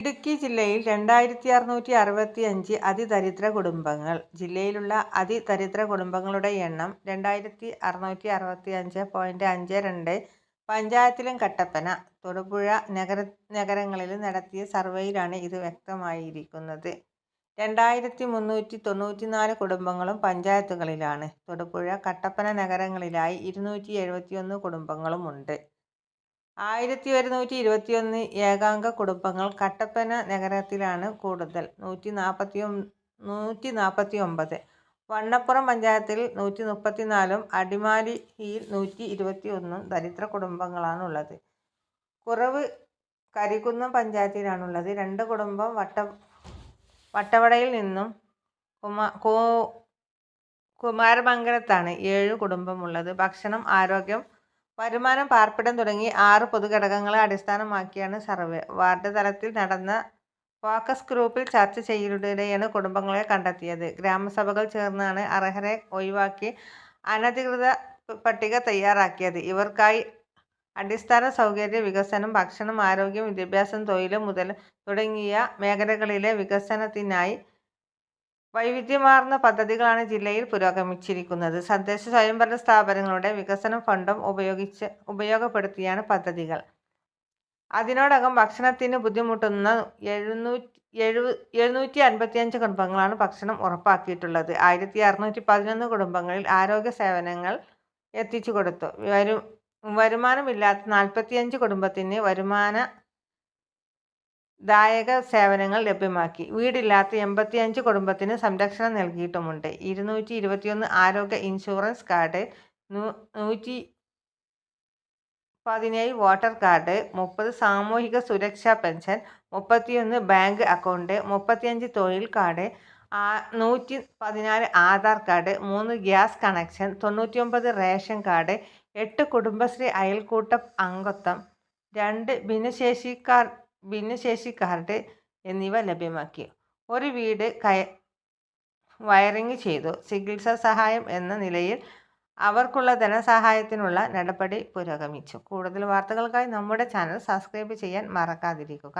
ഇടുക്കി ജില്ലയിൽ രണ്ടായിരത്തി അറുന്നൂറ്റി അറുപത്തി അഞ്ച് അതിദരിദ്ര കുടുംബങ്ങൾ. ജില്ലയിലുള്ള അതിദരിദ്ര കുടുംബങ്ങളുടെ എണ്ണം രണ്ടായിരത്തി അറുന്നൂറ്റി അറുപത്തി അഞ്ച് പോയിന്റ് അഞ്ച് രണ്ട് പഞ്ചായത്തിലും കട്ടപ്പന. തൊടുപുഴ നഗര നഗരങ്ങളിലും നടത്തിയ സർവേയിലാണ് ഇത് വ്യക്തമായിരിക്കുന്നത്. രണ്ടായിരത്തി മുന്നൂറ്റി തൊണ്ണൂറ്റി നാല് കുടുംബങ്ങളും പഞ്ചായത്തുകളിലാണ്. തൊടുപുഴ കട്ടപ്പന നഗരങ്ങളിലായി ഇരുന്നൂറ്റി എഴുപത്തിയൊന്ന് കുടുംബങ്ങളുമുണ്ട്. ആയിരത്തി ഒരുന്നൂറ്റി ഇരുപത്തിയൊന്ന് ഏകാംഗ കുടുംബങ്ങൾ കട്ടപ്പന നഗരത്തിലാണ് കൂടുതൽ. നൂറ്റി നാൽപ്പത്തി നൂറ്റി നാൽപ്പത്തി ഒമ്പത് വണ്ണപ്പുറം പഞ്ചായത്തിൽ നൂറ്റി മുപ്പത്തി നാലും അടിമാലിയിൽ നൂറ്റി ഇരുപത്തി ഒന്നും ദരിദ്ര കുടുംബങ്ങളാണുള്ളത്. കുറവ് കരിക്കുന്നം പഞ്ചായത്തിലാണുള്ളത്. രണ്ട് കുടുംബം വട്ട വട്ടവടയിൽ നിന്നും കുമാ കോ കുമാരമംഗലത്താണ് ഏഴ് കുടുംബമുള്ളത്. ഭക്ഷണം ആരോഗ്യം വരുമാനം പാർപ്പിടം തുടങ്ങി ആറ് പൊതുഘടകങ്ങളെ അടിസ്ഥാനമാക്കിയാണ് സർവേ. വാർഡ് തലത്തിൽ നടന്ന ഫോക്കസ് ഗ്രൂപ്പിൽ ചർച്ച ചെയ്യലിലൂടെയാണ് കുടുംബങ്ങളെ കണ്ടെത്തിയത്. ഗ്രാമസഭകൾ ചേർന്നാണ് അർഹരെ ഒഴിവാക്കി അനധികൃത പട്ടിക തയ്യാറാക്കിയത്. ഇവർക്കായി അടിസ്ഥാന സൗകര്യ വികസനം ഭക്ഷണം ആരോഗ്യം വിദ്യാഭ്യാസം തൊഴിൽ മുതൽ തുടങ്ങിയ മേഖലകളിലെ വികസനത്തിനായി വൈവിധ്യമാർന്ന പദ്ധതികളാണ് ജില്ലയിൽ പുരോഗമിച്ചിരിക്കുന്നത്. തദ്ദേശ സ്വയംഭരണ സ്ഥാപനങ്ങളുടെ വികസന ഫണ്ടും ഉപയോഗിച്ച് ഉപയോഗപ്പെടുത്തിയാണ് പദ്ധതികൾ. അതിനോടകം ഭക്ഷണത്തിന് ബുദ്ധിമുട്ടുന്ന എഴുന്നൂറ്റി എഴുപ എഴുന്നൂറ്റി അൻപത്തിയഞ്ച് കുടുംബങ്ങളാണ് ഭക്ഷണം ഉറപ്പാക്കിയിട്ടുള്ളത്. ആയിരത്തി അറുന്നൂറ്റി പതിനൊന്ന് കുടുംബങ്ങളിൽ ആരോഗ്യ സേവനങ്ങൾ എത്തിച്ചു കൊടുത്തു. വരു വരുമാനമില്ലാത്ത നാൽപ്പത്തിയഞ്ച് കുടുംബത്തിന് വരുമാന ദായക സേവനങ്ങൾ ലഭ്യമാക്കി. വീടില്ലാത്ത എൺപത്തിയഞ്ച് കുടുംബത്തിന് സംരക്ഷണം നൽകിയിട്ടുമുണ്ട്. ഇരുന്നൂറ്റി ഇരുപത്തിയൊന്ന് ആരോഗ്യ ഇൻഷുറൻസ് കാർഡ് നൂറ്റി പതിനേഴ് വോട്ടർ കാർഡ് മുപ്പത് സാമൂഹിക സുരക്ഷാ പെൻഷൻ മുപ്പത്തിയൊന്ന് ബാങ്ക് അക്കൗണ്ട് മുപ്പത്തിയഞ്ച് തൊഴിൽ കാർഡ് നൂറ്റി പതിനാല് ആധാർ കാർഡ് മൂന്ന് ഗ്യാസ് കണക്ഷൻ തൊണ്ണൂറ്റിയൊമ്പത് റേഷൻ കാർഡ് എട്ട് കുടുംബശ്രീ അയൽക്കൂട്ട അംഗത്വം രണ്ട് ഭിന്നശേഷിക്കാർ ഭിന്നശേഷിക്കാരുടെ എന്നിവ ലഭ്യമാക്കി. ഒരു വീട് കയ വയറിംഗ് ചെയ്തു. ചികിത്സാ സഹായം എന്ന നിലയിൽ അവർക്കുള്ള ധനസഹായത്തിനുള്ള നടപടി പുരോഗമിച്ചു. കൂടുതൽ വാർത്തകൾക്കായി നമ്മുടെ ചാനൽ സബ്സ്ക്രൈബ് ചെയ്യാൻ മറക്കാതിരിക്കുക.